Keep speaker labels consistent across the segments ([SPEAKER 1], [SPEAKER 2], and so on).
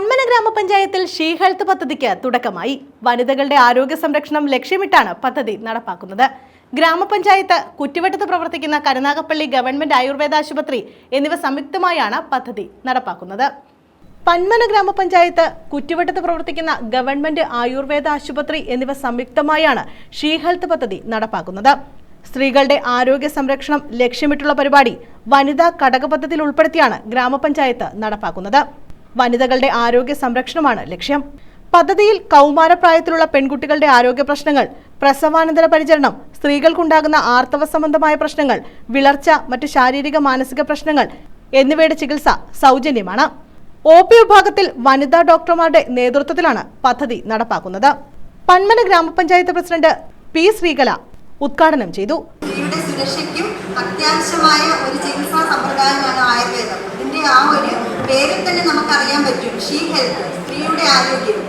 [SPEAKER 1] പന്മന ഗ്രാമപഞ്ചായത്തിൽ she health പദ്ധതിക്ക് തുടക്കമായി. വനിതകളുടെ ആരോഗ്യ സംരക്ഷണം ലക്ഷ്യമിട്ടാണ് പദ്ധതി നടപ്പാക്കുന്നത്. ഗ്രാമപഞ്ചായത്ത് കുറ്റിവട്ടത്ത് പ്രവർത്തിക്കുന്ന കരുനാഗപ്പള്ളി ഗവൺമെന്റ് ആയുർവേദ ആശുപത്രി എന്നിവ സംയുക്തമായാണ് പദ്ധതി നടപ്പാക്കുന്നത്. പന്മന ഗ്രാമപഞ്ചായത്ത് കുറ്റിവട്ടത്ത് പ്രവർത്തിക്കുന്ന ഗവൺമെന്റ് ആയുർവേദ ആശുപത്രി എന്നിവ സംയുക്തമായാണ് ഷീ ഹെൽത്ത് പദ്ധതി നടപ്പാക്കുന്നത്. സ്ത്രീകളുടെ ആരോഗ്യ സംരക്ഷണം ലക്ഷ്യമിട്ടുള്ള പരിപാടി വനിതാ ഘടക പദ്ധതിയിൽ ഉൾപ്പെടുത്തിയാണ് ഗ്രാമപഞ്ചായത്ത് നടപ്പാക്കുന്നത്. വനിതകളുടെ ആരോഗ്യ സംരക്ഷണമാണ് ലക്ഷ്യം. പദ്ധതിയിൽ കൗമാരപ്രായത്തിലുള്ള പെൺകുട്ടികളുടെ ആരോഗ്യ പ്രശ്നങ്ങൾ പ്രസവാനന്തര പരിചരണം സ്ത്രീകൾക്കുണ്ടാകുന്ന ആർത്തവ സംബന്ധമായ പ്രശ്നങ്ങൾ വിളർച്ച മറ്റ് ശാരീരിക മാനസിക പ്രശ്നങ്ങൾ എന്നിവയുടെ ചികിത്സ സൗജന്യമാണ്. ഒ പി വിഭാഗത്തിൽ വനിതാ ഡോക്ടർമാരുടെ നേതൃത്വത്തിലാണ് പദ്ധതി നടപ്പാക്കുന്നത്. പന്മന ഗ്രാമപഞ്ചായത്ത് പ്രസിഡന്റ് പി ശ്രീകല ഉദ്ഘാടനം ചെയ്തു.
[SPEAKER 2] സുരക്ഷയ്ക്കും അത്യാവശ്യമായ ഒരു ചികിത്സാ സമ്പ്രദായമാണ് ആയുർവേദം. പേരിൽ തന്നെ നമുക്കറിയാൻ പറ്റും. ഷീ ഹെൽത്ത് സ്ത്രീയുടെ ആരോഗ്യം.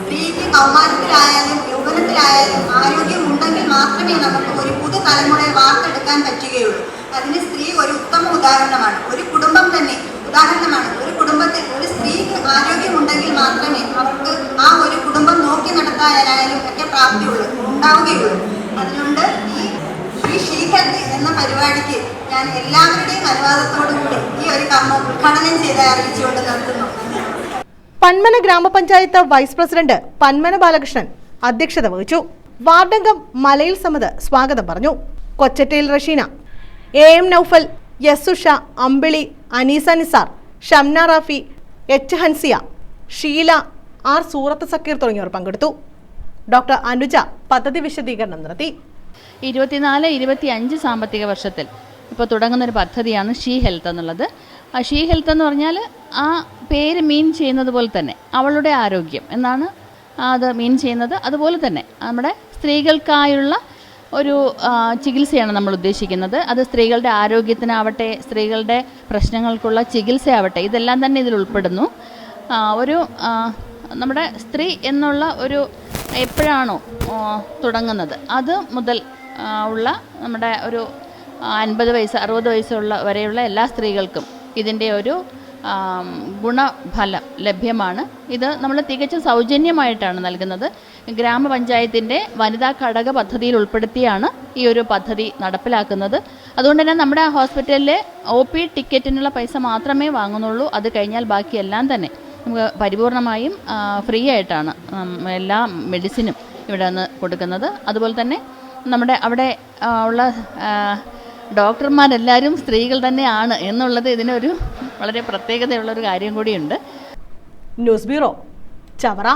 [SPEAKER 2] സ്ത്രീക്ക് കൗമാരത്തിലായാലും യൗവനത്തിലായാലും ആരോഗ്യം ഉണ്ടെങ്കിൽ മാത്രമേ നമുക്ക് ഒരു പുതു തലമുറയെ വാർത്തെടുക്കാൻ പറ്റുകയുള്ളൂ. അതിന് സ്ത്രീ ഒരു ഉത്തമ ഉദാഹരണമാണ്. ഒരു കുടുംബം തന്നെ ഉദാഹരണമാണ്. ഒരു കുടുംബത്തിൽ ഒരു സ്ത്രീക്ക് ആരോഗ്യമുണ്ടെങ്കിൽ മാത്രമേ അവർക്ക് ആ ഒരു കുടുംബം നോക്കി നടത്താനായാലും ഒക്കെ പ്രാപ്തിയുള്ളൂ ഉണ്ടാവുകയുള്ളൂ. അതുകൊണ്ട് ഈ ഈ ഷീഹത്ത് എന്ന പരിപാടിക്ക് ഞാൻ എല്ലാവരുടെയും അനുവാദത്തോടു ഉദ്ഘാടനം ചെയ്ത് അറിയിച്ചുകൊണ്ട് നിർത്തുന്നു.
[SPEAKER 1] പന്മന ഗ്രാമപഞ്ചായത്ത് വൈസ് പ്രസിഡന്റ് പന്മന ബാലകൃഷ്ണൻ അധ്യക്ഷത വഹിച്ചു. വാർഡംഗം മലയിൽ സമത് സ്വാഗതം പറഞ്ഞു. കൊച്ചറ്റയിൽ Rasheena A M Noufal Yasusha Ambili Aneesa Nisar Shamna Rafi H Hansiya Sheela R Surath Sakkeer തുടങ്ങിയവർ പങ്കെടുത്തു. ഡോക്ടർ അനുജ പദ്ധതി വിശദീകരണം നടത്തി.
[SPEAKER 3] ഇരുപത്തിനാല് ഇരുപത്തി അഞ്ച് സാമ്പത്തിക വർഷത്തിൽ ഇപ്പോൾ തുടങ്ങുന്ന ഒരു പദ്ധതിയാണ് ഷീ ഹെൽത്ത് എന്നുള്ളത്. ഷീ ഹെൽത്ത് എന്ന് പറഞ്ഞാൽ ആ പേര് മീൻ ചെയ്യുന്നത് പോലെ തന്നെ അവളുടെ ആരോഗ്യം എന്നാണ് അത് മീൻ ചെയ്യുന്നത് അതുപോലെ തന്നെ. നമ്മുടെ സ്ത്രീകൾക്കായുള്ള ഒരു ചികിത്സയാണ് നമ്മൾ ഉദ്ദേശിക്കുന്നത്. അത് സ്ത്രീകളുടെ ആരോഗ്യത്തിനാവട്ടെ സ്ത്രീകളുടെ പ്രശ്നങ്ങൾക്കുള്ള ചികിത്സയാവട്ടെ ഇതെല്ലാം തന്നെ ഇതിൽ ഉൾപ്പെടുന്നു. ഒരു നമ്മുടെ സ്ത്രീ എന്നുള്ള ഒരു എപ്പോഴാണോ തുടങ്ങുന്നത്. അത് മുതൽ ഉള്ള നമ്മുടെ ഒരു അൻപത് വയസ്സ് അറുപത് വയസ്സുള്ള വരെയുള്ള എല്ലാ സ്ത്രീകൾക്കും ഇതിന്റെ ഒരു ഗുണഫലം ലഭ്യമാണ്. ഇത് നമ്മൾ തികച്ചും സൗജന്യമായിട്ടാണ് നൽകുന്നത്. ഗ്രാമപഞ്ചായത്തിന്റെ വനിതാ ഘടക പദ്ധതിയിൽ ഉൾപ്പെടുത്തിയാണ് ഈ ഒരു പദ്ധതി നടപ്പിലാക്കുന്നത്. അതുകൊണ്ട് തന്നെ നമ്മുടെ ഹോസ്പിറ്റലിലെ ഒ പി ടിക്കറ്റിനുള്ള പൈസ മാത്രമേ വാങ്ങുന്നുള്ളൂ. അത് കഴിഞ്ഞാൽ ബാക്കിയെല്ലാം തന്നെ നമുക്ക് പരിപൂർണമായും ഫ്രീ ആയിട്ടാണ് എല്ലാ മെഡിസിനും ഇവിടെ നിന്ന് കൊടുക്കുന്നത്. അതുപോലെ തന്നെ നമ്മുടെ അവിടെ ഉള്ള ഡോക്ടർമാരെല്ലാവരും സ്ത്രീകൾ തന്നെയാണ് എന്നുള്ളത് ഇതിനൊരു വളരെ പ്രത്യേകതയുള്ളൊരു കാര്യം കൂടിയുണ്ട്.
[SPEAKER 1] News bureau Chavara.